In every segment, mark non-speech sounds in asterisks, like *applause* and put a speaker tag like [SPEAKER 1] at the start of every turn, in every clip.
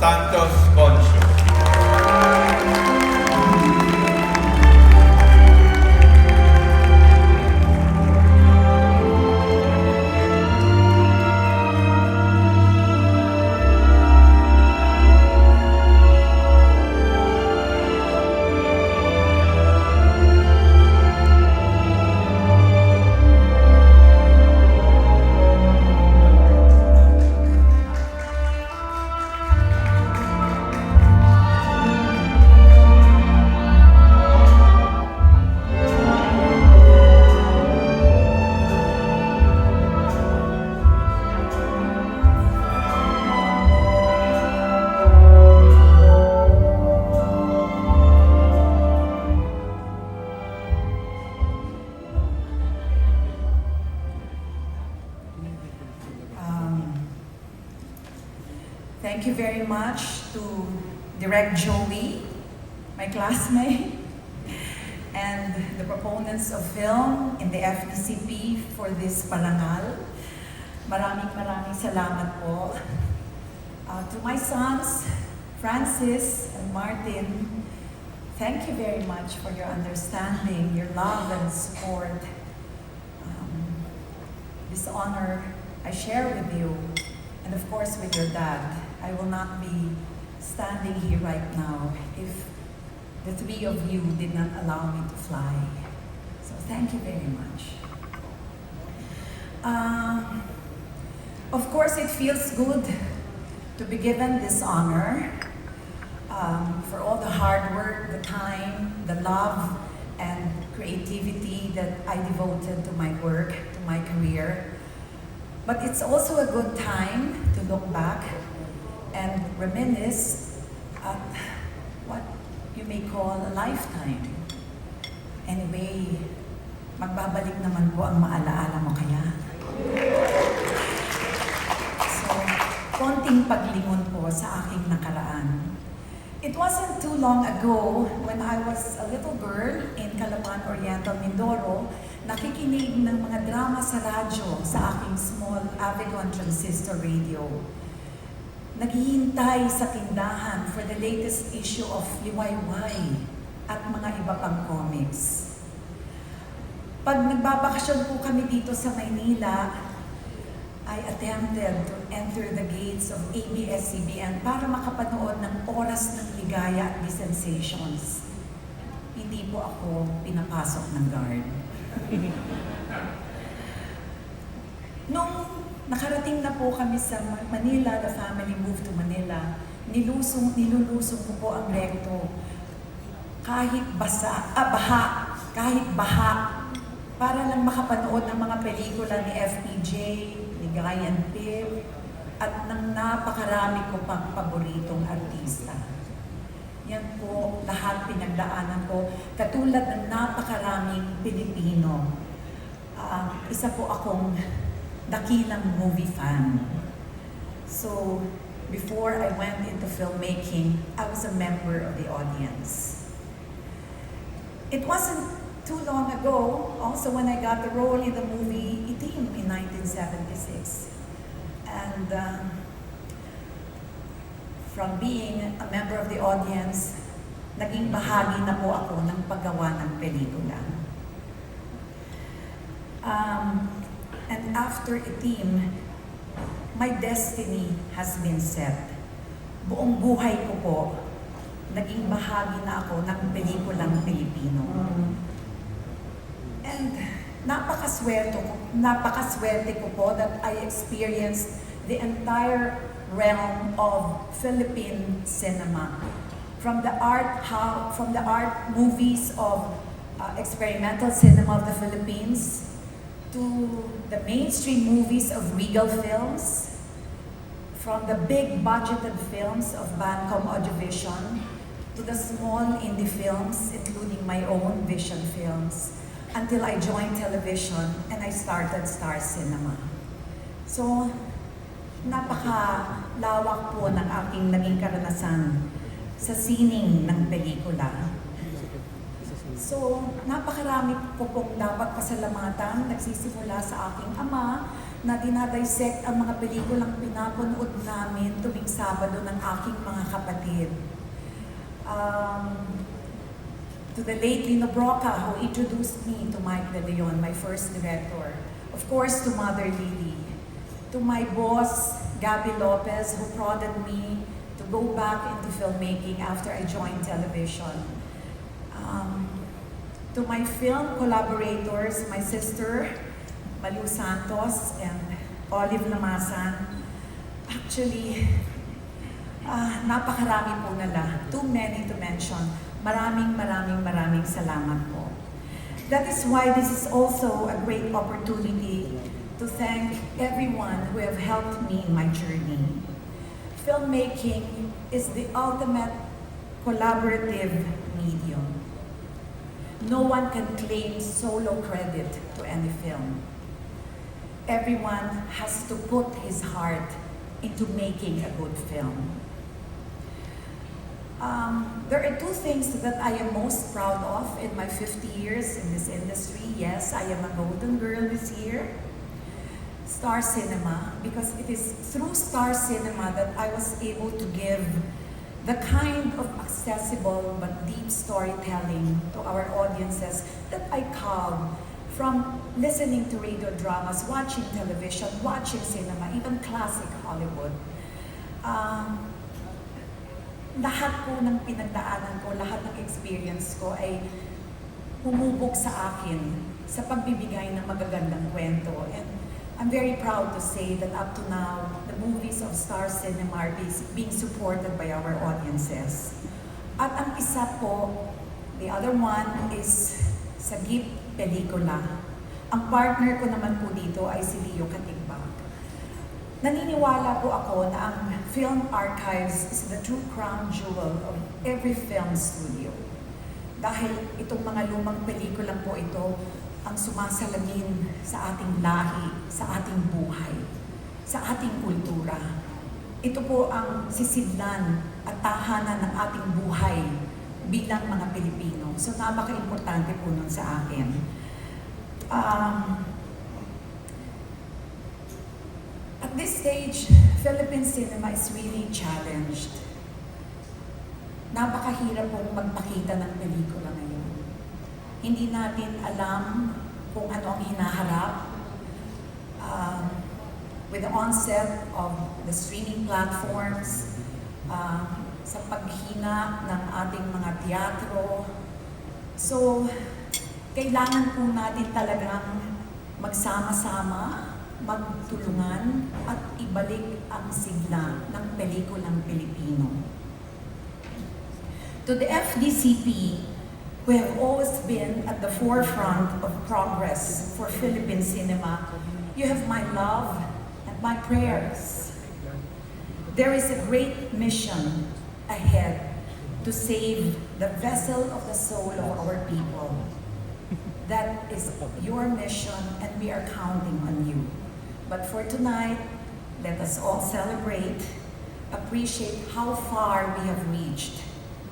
[SPEAKER 1] Santos Concho.
[SPEAKER 2] Thank you very much to Direct Joey, my classmate, *laughs* and the proponents of film in the FDCP for this parangal. Maraming maraming salamat po. Uh, to my sons, Francis and Martin, thank you very much for your understanding, your love and support. Um, this honor I share with you, and of course with your dad. I will not be standing here right now if the three of you did not allow me to fly. So thank you very much. Um, of course, it feels good to be given this honor um, for all the hard work, the time, the love, and creativity that I devoted to my work, to my career. But it's also a good time to look back and reminisce at what you may call a lifetime. Anyway, magbabalik naman po ang maalaala mo kaya. So, konting paglingon po sa aking nakaraan. It wasn't too long ago when I was a little girl in Calapan Oriental, Mindoro, nakikinig ng mga drama sa radyo sa aking small Avicon transistor radio. Naghihintay sa tindahan for the latest issue of Liwayway at mga iba pang comics. Pag nagbabakasyon po kami dito sa Maynila, I attempted to enter the gates of ABS-CBN para makapanood ng Oras ng Ligaya at The Sensations. Hindi po ako pinapasok ng guard. *laughs* Nung nakarating na po kami sa Ma- Manila, the family moved to Manila, nilusong, nilulusong ko po ang recto. Kahit basa, ah, baha, kahit baha, para lang makapanood ng mga pelikula ni FPJ, ni Guy and at ng napakarami ko pang paboritong artista. Yan po, lahat pinagdaanan ko. Katulad ng napakaraming Pilipino. Ah, isa po akong dakilang movie fan. So, before I went into filmmaking, I was a member of the audience. It wasn't too long ago, also when I got the role in the movie Itim in 1976. And um, from being a member of the audience, naging bahagi na po ako ng paggawa ng pelikula. Um, and after Itim, my destiny has been set. Buong buhay ko po, naging bahagi na ako ng pelikulang Pilipino. And napakaswerte ko, napakaswerte ko po that I experienced the entire realm of Philippine cinema. From the art how from the art movies of uh, experimental cinema of the Philippines to the mainstream movies of Regal Films, from the big budgeted films of Bancom Audiovision to the small indie films, including my own Vision Films, until I joined television and I started Star Cinema. So, napakalawak po ng aking naging karanasan sa sining ng pelikula. So, napakarami ko pong dapat pasalamatan, nagsisimula sa aking ama na dinadissect ang mga pelikulang pinapanood namin tuwing Sabado ng aking mga kapatid. Um, to the late Lino Broca who introduced me to Mike De Leon, my first director. Of course, to Mother Lily. To my boss, Gabby Lopez, who prodded me to go back into filmmaking after I joined television. Um, to my film collaborators, my sister, Malu Santos and Olive Lamasan. Actually, ah, napakarami po nila. Too many to mention. Maraming, maraming, maraming salamat po. That is why this is also a great opportunity to thank everyone who have helped me in my journey. Filmmaking is the ultimate collaborative medium. No one can claim solo credit to any film. Everyone has to put his heart into making a good film. Um, there are two things that I am most proud of in my 50 years in this industry. Yes, I am a Golden Girl this year. Star Cinema, because it is through Star Cinema that I was able to give the kind of accessible but deep storytelling to our audiences that I called from listening to radio dramas, watching television, watching cinema, even classic Hollywood. Um, lahat po ng pinagdaanan ko, lahat ng experience ko ay humubog sa akin sa pagbibigay ng magagandang kwento. And I'm very proud to say that up to now, the movies of Star Cinema are being- supported by our audiences. At ang isa po, the other one is Sagip Pelikula. Ang partner ko naman po dito ay si Leo Katigbak. Naniniwala po ako na ang Film Archives is the true crown jewel of every film studio. Dahil itong mga lumang pelikulang po ito ang sumasalamin sa ating lahi, sa ating buhay, sa ating kultura. Ito po ang sisidlan at tahanan ng ating buhay bilang mga Pilipino. So napaka-importante po nun sa akin. Um, At this stage, Philippine cinema is really challenged. Napakahirap pong magpakita ng pelikula ngayon. Hindi natin alam kung ano ang hinaharap. Um, with the onset of the streaming platforms, uh, sa paghina ng ating mga teatro. So, kailangan po natin talagang magsama-sama, magtulungan at ibalik ang sigla ng pelikulang Pilipino. To the FDCP, who have always been at the forefront of progress for Philippine cinema, you have my love and my prayers. There is a great mission ahead to save the vessel of the soul of our people. That is your mission, and we are counting on you. But for tonight, let us all celebrate, appreciate how far we have reached,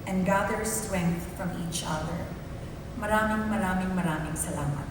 [SPEAKER 2] and gather strength from each other. Maraming maraming maraming salamat.